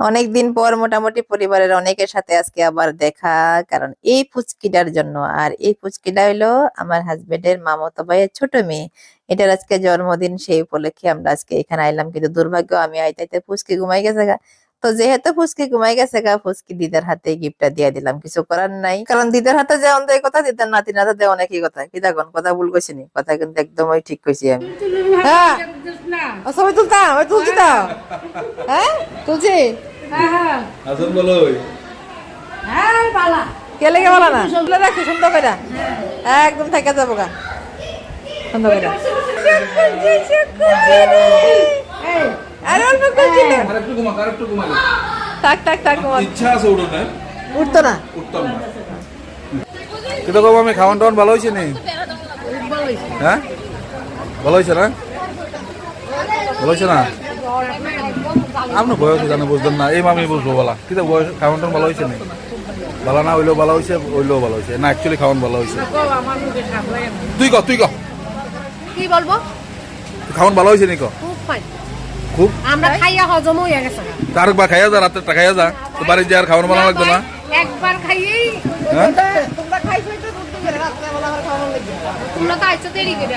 অনেকদিন পর মোটামুটি পরিবারের অনেকের সাথে আজকে আবার দেখা কারণ এই পুচকিটার জন্য। আর এই পুচকিটা হইল আমার হাজবেন্ডের মামাতো ভাইয়ের ছোট মেয়ে। এটার আজকে জন্মদিন সেই উপলক্ষে আমরা আজকে এখানে আইলাম। কিন্তু দুর্ভাগ্য আমি আইতে আইতে পুচকি ঘুমাই গেছে গা। তো যেহেতু ফুচকি ঘুমাই গেছে গা ফুচকি দিদার হাতে গিফটটা দিয়ে দিলাম। কিছু করার নাই। কারণ দিদার হাতে যে অন্ধ কথা দিদার হাতে দেওয়া অনেকই কথা। কি দেখুন কথা ভুল কইছি কথা কিন্তু একদমই ঠিক কইছি আমি। হ্যাঁ। ও, ছবি তুলতাম ওই তুলছি তো হ্যাঁ তুলছি আসুন বলো কে লেগে বলা না রাখছি সুন্দর করে একদম থেকে যাব গা সুন্দর করে আরে অল্প করছি ঘুমা ইচ্ছা আছে উঠুন না উঠতো না উঠতাম আমি খাওয়ান টাওয়ান ভালো হয়েছে নি হ্যাঁ ভালো হয়েছে না ভালো হয়েছে না? আপনি বয়স জানে বুঝতেন না। এই মামি বুঝব বলা। কিন্তু বয়স খাওয়ান ভালো হয়েছে নি ভালো না হইলেও ভালো হয়েছে হইলেও ভালো হয়েছে। না অ্যাকচুয়ালি খাওয়ান ভালো হয়েছে। তুই ক তুই ক। কি বলব? খাওয়ান ভালো হয়েছে নি ক? খুব ফাইন খুব? আমরা খাইয়া হজম হয়ে গেছে তার বা খাইয়া যা রাতে খাইয়া যা। তো বাড়ি যে আর খাওয়ান ভালো লাগতো না? একবার খাইয়েই হ্যাঁ? তোমরা খাইছো তো দুধ করে রাত্রে বেলা আমার তোমরা তো আইছো দেরি করে।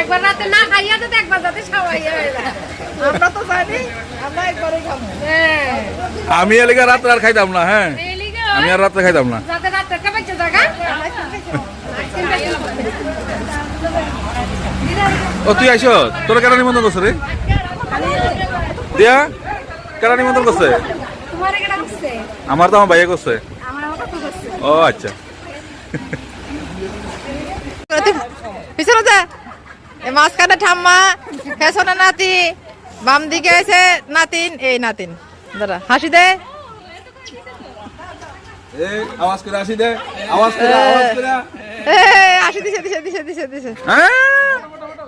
একবার রাতে না খাইয়া তো একবার রাতে খাওয়াইয়া আমরা তো জানি আমরা একবারই খাব। হ্যাঁ। আমি এলাকা রাত্রে আর খাইতাম না হ্যাঁ। আমি আর রাত্রে খাইতাম না। যাতে রাতে খাবাইছে জায়গা ও তুই আইস? তোর কেন নিমন্ত্রণ করছে রে? দিয়া কেন নিমন্ত্রণ করছে? তোমার কেটা করছে? আমার তো আমার ভাইয়া করছে। আমার আমার তো করছে? ও আচ্ছা। পিছনে যা মাঝখানে ঠাম্মা পেছনে নাতি বাম দিকে আছে নাতিন এই নাতিন। দাঁড়া হাসি দে। আওয়াজ করে আসি দে আওয়াজ করে আওয়াজ করে। হাসি দিছে দিছে দিছে দিছে দিছে। হ্যাঁ?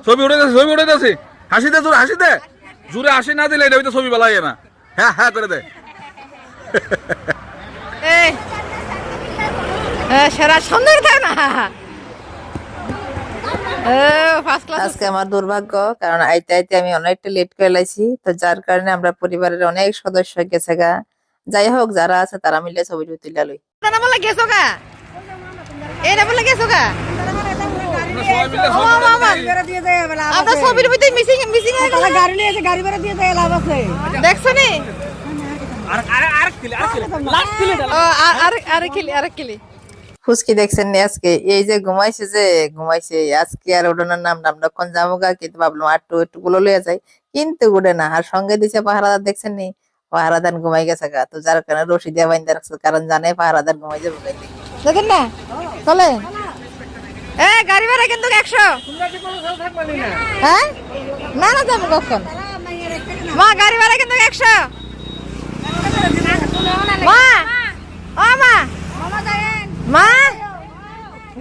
ছবি উঠে যাচ্ছে ছবি উঠে যাচ্ছে হাসি দে জোরে হাসি দে। জোরে হাসি না দিলে এটা ছবি বলা যায় না। হ্যাঁ হ্যাঁ করে দে। সেরা সুন্দর থাক না আজকে আমার দুর্ভাগ্য কারণ আইতে আইতে আমি অনেকটা লেট করে লাইছি। তো যার কারণে আমরা পরিবারের অনেক সদস্য গেছে গা। যাই হোক যারা আছে তারা মিলে ছবি তুলে লই। গেছো গা? এই না বলে গেছো গা? আমরা ছবির ভিতরে মিসিং মিসিং গাড়ি নিয়ে এসে গাড়ি ভাড়া দিয়ে দেয় লাভ আছে। দেখছ নি? ও, আর- আর- আরেক কিলি আরেক কিলি ফুসকি দেখছেন আজকে? এই যে ঘুমাইছে যে, ঘুমাইছে। আজকে আর ওডানোর নাম নাম কোন যাব গা, কিন্তু ভাবলাম আর একটু গুলো লইয়া যায় কিন্তু উড়ে না, আর সঙ্গে দিছে পাহারাদার, দেখছেন নি? পাহারাদার ঘুমাই গেছে গা। তো যার কারণে রশি দিয়ে বাইন্দা রাখছে, কারণ জানে পাহারাদার ঘুমাই যাবে দেখেন না? চলে এ, গাড়ি ভাড়া কিন্তু হ্যাঁ? না না, যাব কখন? মা, গাড়ি ভাড়া কিন্তু একশো মা ও মা মা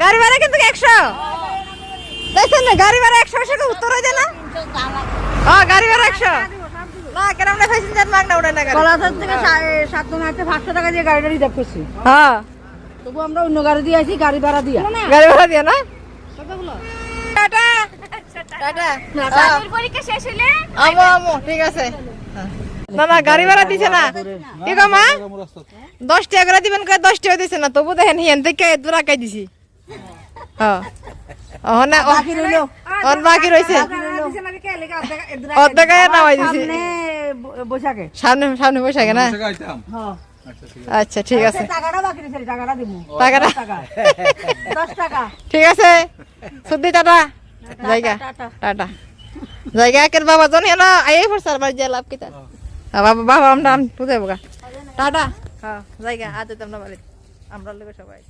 গাড়ি ভাড়া কিন্তু একশো। দেখছেন না গাড়ি ভাড়া একশো একশো উত্তর হয়ে যায় না? ও গাড়ি ভাড়া একশো। না কেন আমরা প্যাসেঞ্জার মাগ না ওটা না গাড়ি? থেকে সা- সাতজন আছে পাঁচশো টাকা দিয়ে গাড়িটা রিজার্ভ করছি। হ্যাঁ। তবু আমরা অন্য গাড়ি দিয়ে আছি গাড়ি ভাড়া দিয়া। গাড়ি ভাড়া দিয়ে না? টাটা। টাটা। পরীক্ষা শেষ হলে আমো আমো ঠিক আছে। না না গাড়ি ভাড়া দিছে না? কি গো মা? দশ টাকা করে দিবেন কয়ে দশ টাকা দিছে না? তবু দেখেন হিয়ান থেকে দূরা কাই দিছি। ও না ও ওর বাকি রয়েছে অর্ধেক নামাই দিছি। সামনে ব- বৈশাখে। সামনে সামনে বসে না? আচ্ছা ঠিক আছে। টাকাটা টাকা। ঠিক আছে। সুদ্ধি টাটা। জায়গা। টাটা। জায়গা একের বাবা জন হেন আই পড়ছে আর বাড়ি যা লাভ কিতা বাবা বাবা আমরা বুঝাবো গা টাটা। হ্যাঁ জায়গা আজ আমরা বাড়ি আমরা লোক সবাই।